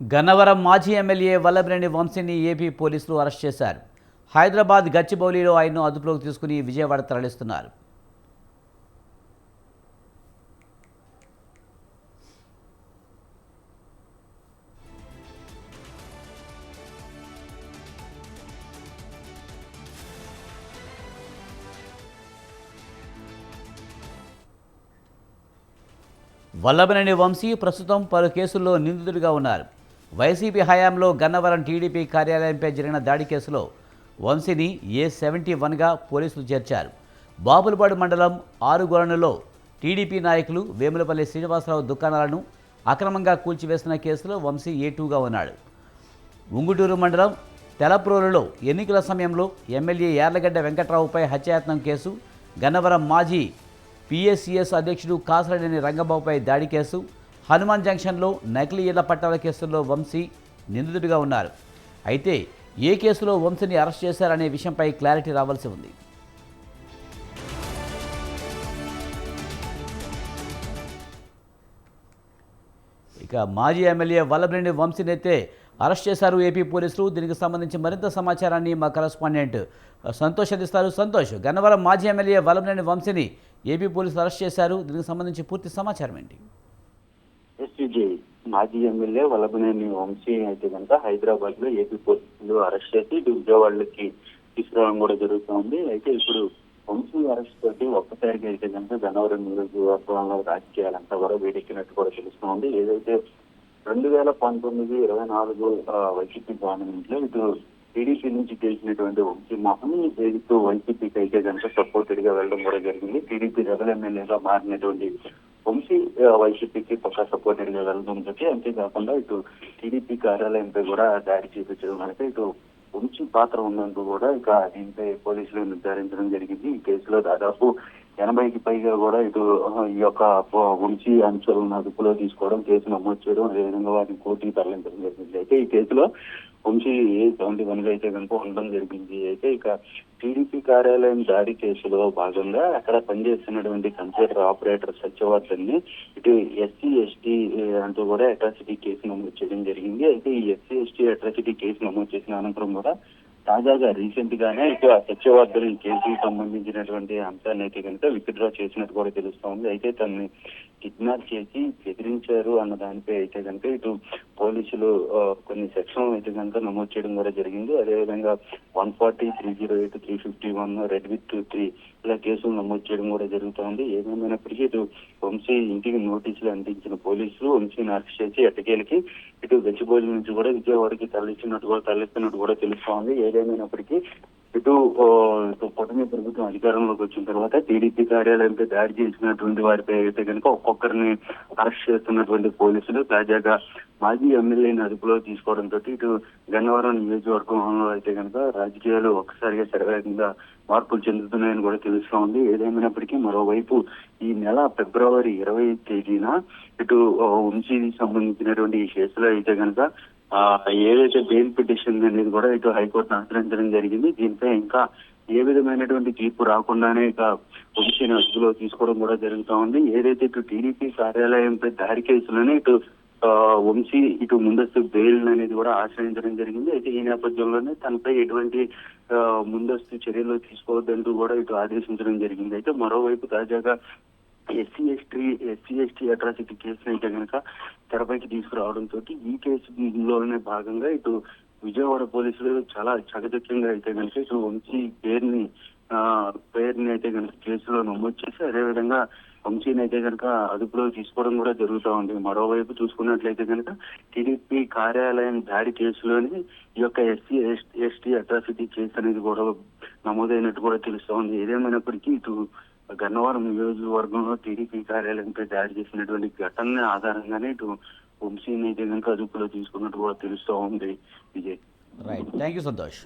గన్నవరం మాజీ ఎమ్మెల్యే వల్లభనేని వంశీని ఏపీ పోలీసులు అరెస్ట్ చేశారు. హైదరాబాద్ గచ్చిబౌలిలో ఆయన్ను అదుపులోకి తీసుకుని విజయవాడ తరలిస్తున్నారు. వల్లభనేని వంశీ ప్రస్తుతం పలు కేసుల్లో నిందితుడిగా ఉన్నారు. వైసీపీ హయాంలో గన్నవరం టీడీపీ కార్యాలయంపై జరిగిన దాడి కేసులో వంశీని ఏ సెవెంటీ వన్గా పోలీసులు చేర్చారు. బాపులపాడు మండలం ఆరుగొరణలో టీడీపీ నాయకులు వేములపల్లి శ్రీనివాసరావు దుకాణాలను అక్రమంగా కూల్చివేసిన కేసులో వంశీ ఏ టూగా ఉన్నాడు. ఉంగుటూరు మండలం తెలప్రోలులో ఎన్నికల సమయంలో ఎమ్మెల్యే యార్లగడ్డ వెంకట్రావుపై హత్యాయత్నం కేసు గన్నవరం మాజీ పిఎస్సిఎస్ అధ్యక్షుడు కాసరడేని రంగబాబుపై దాడి కేసు హనుమాన్ జంక్షన్లో నకిలీ ఇళ్ళ పట్టాల కేసుల్లో వంశీ నిందితుడిగా ఉన్నారు. అయితే ఏ కేసులో వంశీని అరెస్ట్ చేశారనే విషయంపై క్లారిటీ రావాల్సి ఉంది. ఇక మాజీ ఎమ్మెల్యే వల్లభనేని వంశీని అయితే అరెస్ట్ చేశారు ఏపీ పోలీసులు. దీనికి సంబంధించి మరింత సమాచారాన్ని మా కరస్పాండెంట్ సంతోష్ అందిస్తారు. సంతోష్ గన్నవరం మాజీ ఎమ్మెల్యే వల్లభనేని వంశీని ఏపీ పోలీసులు అరెస్ట్ చేశారు. దీనికి సంబంధించి పూర్తి సమాచారం ఏంటి? ఎస్సీజీ మాజీ ఎమ్మెల్యే వల్లభనేని వంశీ అయితే కనుక హైదరాబాద్లో ఏపీ పోలీసులు అరెస్ట్ చేసి ఇటు విజయవాడకి తీసుకురావడం కూడా జరుగుతోంది అయితే ఇప్పుడు వంశీ అరెస్ట్ తోటి ఒక్కసారిగా అయితే కనుక గన్నవరం నియోజకవర్గంలో రాజకీయాలంతా కూడా వేడెక్కినట్టు కూడా తెలుస్తోంది ఏదైతే రెండు వేల పంతొమ్మిది ఇరవై నాలుగు వైసీపీ గవర్నమెంట్లో ఇటు టీడీపీ నుంచి గెలిచినటువంటి వంశీ మోహన్ ఇటు వైసీపీకి అయితే కనుక సపోర్టెడ్గా వెళ్ళడం కూడా జరిగింది. టీడీపీ రెబల్ ఎమ్మెల్యేగా మారినటువంటి వంశీ వైసీపీకి పక్కా సపోర్టెడ్గా వెళ్ళడంతో అంతేకాకుండా ఇటు టీడీపీ కార్యాలయంపై కూడా దాడి చేపించడం అంటే ఇటు వంశీ పాత్ర ఉందంటూ కూడా ఇక దీనిపై పోలీసులు నిర్ధారించడం జరిగింది. ఈ కేసులో దాదాపు ఎనభైకి పైగా కూడా ఇటు ఈ యొక్క వంశీ అంశాలను అదుపులో తీసుకోవడం కేసు నమోదు చేయడం అదేవిధంగా వారిని కోర్టుకి తరలించడం జరిగింది. అయితే ఈ కేసులో వంశీ సెవెంటీ వన్ అయితే కనుక ఉండడం జరిగింది. అయితే ఇక టీడీపీ కార్యాలయం దాడి కేసులో భాగంగా అక్కడ పనిచేస్తున్నటువంటి కంప్యూటర్ ఆపరేటర్ సత్యవర్ధన్ని ఇటు ఎస్సీ ఎస్టీ అంటూ కూడా అట్రాసిటీ కేసు నమోదు చేయడం జరిగింది. అయితే ఈ ఎస్సీ ఎస్టీ అట్రాసిటీ కేసు నమోదు చేసిన అనంతరం కూడా తాజాగా రీసెంట్ గానే ఇటు ఆ సత్యవర్ధన్ కేసుకి సంబంధించినటువంటి అంశాన్ని అయితే కనుక విత్డ్రా చేసినట్టు కూడా తెలుస్తోంది అయితే తనని కిడ్నాప్ చేసి బెదిరించారు అన్న దానిపై అయితే కనుక ఇటు పోలీసులు కొన్ని సెక్షన్ అయితే కనుక నమోదు చేయడం కూడా జరిగింది. అదేవిధంగా one forty three zero eight three fifty one read with three ఇలా కేసులు నమోదు చేయడం కూడా జరుగుతోంది. ఏదేమైనప్పటికీ ఇటు వంశీ ఇంటికి నోటీసులు అందించిన పోలీసులు వంశీని అరెస్ట్ చేసి ఎట్టకేలకి ఇటు గచ్చిబౌలి నుంచి కూడా విజయవాడకి తరలించినట్టు కూడా తరలిస్తున్నట్టు కూడా తెలుస్తోంది. ఏదేమైనప్పటికీ ఇటు ఆ, ప్రభుత్వం అధికారంలోకి వచ్చిన తర్వాత టీడీపీ కార్యాలయంపై దాడి చేసినటువంటి వారిపై అయితే కనుక ఒక్కొక్కరిని అరెస్ట్ చేస్తున్నటువంటి పోలీసులు తాజాగా మాజీ ఎమ్మెల్యేని అదుపులో తీసుకోవడంతో ఇటు గన్నవరం నియోజకవర్గంలో అయితే కనుక రాజకీయాలు ఒక్కసారిగా శరవేగంగా మార్పులు చెందుతున్నాయని కూడా తెలుస్తా ఉంది. ఏదేమైనప్పటికీ మరోవైపు ఈ నెల ఫిబ్రవరి ఇరవై తేదీన ఇటు ఆ, వంశీకి సంబంధించినటువంటి ఈ కేసులో అయితే కనుక ఏదైతే బెయిల్ పిటిషన్ అనేది కూడా ఇటు హైకోర్టును ఆశ్రయించడం జరిగింది దీనిపై ఇంకా ఏ విధమైనటువంటి తీర్పు రాకుండానే ఇక వంశీని అదుపులో తీసుకోవడం కూడా జరుగుతూ ఉంది. ఏదైతే ఇటు టీడీపీ కార్యాలయంపై దాడి కేసులోనే ఇటు ఆ, వంశీ ఇటు ముందస్తు బెయిల్ అనేది కూడా ఆశ్రయించడం జరిగింది. అయితే ఈ నేపథ్యంలోనే తనపై ఎటువంటి ముందస్తు చర్యలు తీసుకోవద్దంటూ కూడా ఇటు ఆదేశించడం జరిగింది. అయితే మరోవైపు తాజాగా SC ST SC ST atrocity కేసును అయితే కనుక తెరపైకి తీసుకురావడంతో ఈ కేసులోనే భాగంగా ఇటు విజయవాడ పోలీసులు చాలా చకచక్యంగా అయితే కనుక ఇటు వంశీ పేరుని ఆ పేరుని అయితే కనుక కేసులో నమోదు చేసి అదేవిధంగా వంశీని అయితే కనుక అదుపులో తీసుకోవడం కూడా జరుగుతూ ఉంది. మరోవైపు చూసుకున్నట్లయితే కనుక టీడీపీ కార్యాలయం దాడి కేసులోని ఈ యొక్క ఎస్సీ ఎస్టీ అట్రాసిటీ కేసు అనేది కూడా నమోదైనట్టు కూడా తెలుస్తూ ఉంది. ఏదేమైనప్పటికీ ఇటు గన్నవరం నియోజకవర్గంలో టీడీపీ కార్యాలయంపై దాడి చేసినటువంటి ఘటనని ఆధారంగానే ఇటు వంశీని అయితే కనుక అదుపులో తీసుకున్నట్టు కూడా తెలుస్తూ ఉంది. Vijay. Right thank you Santosh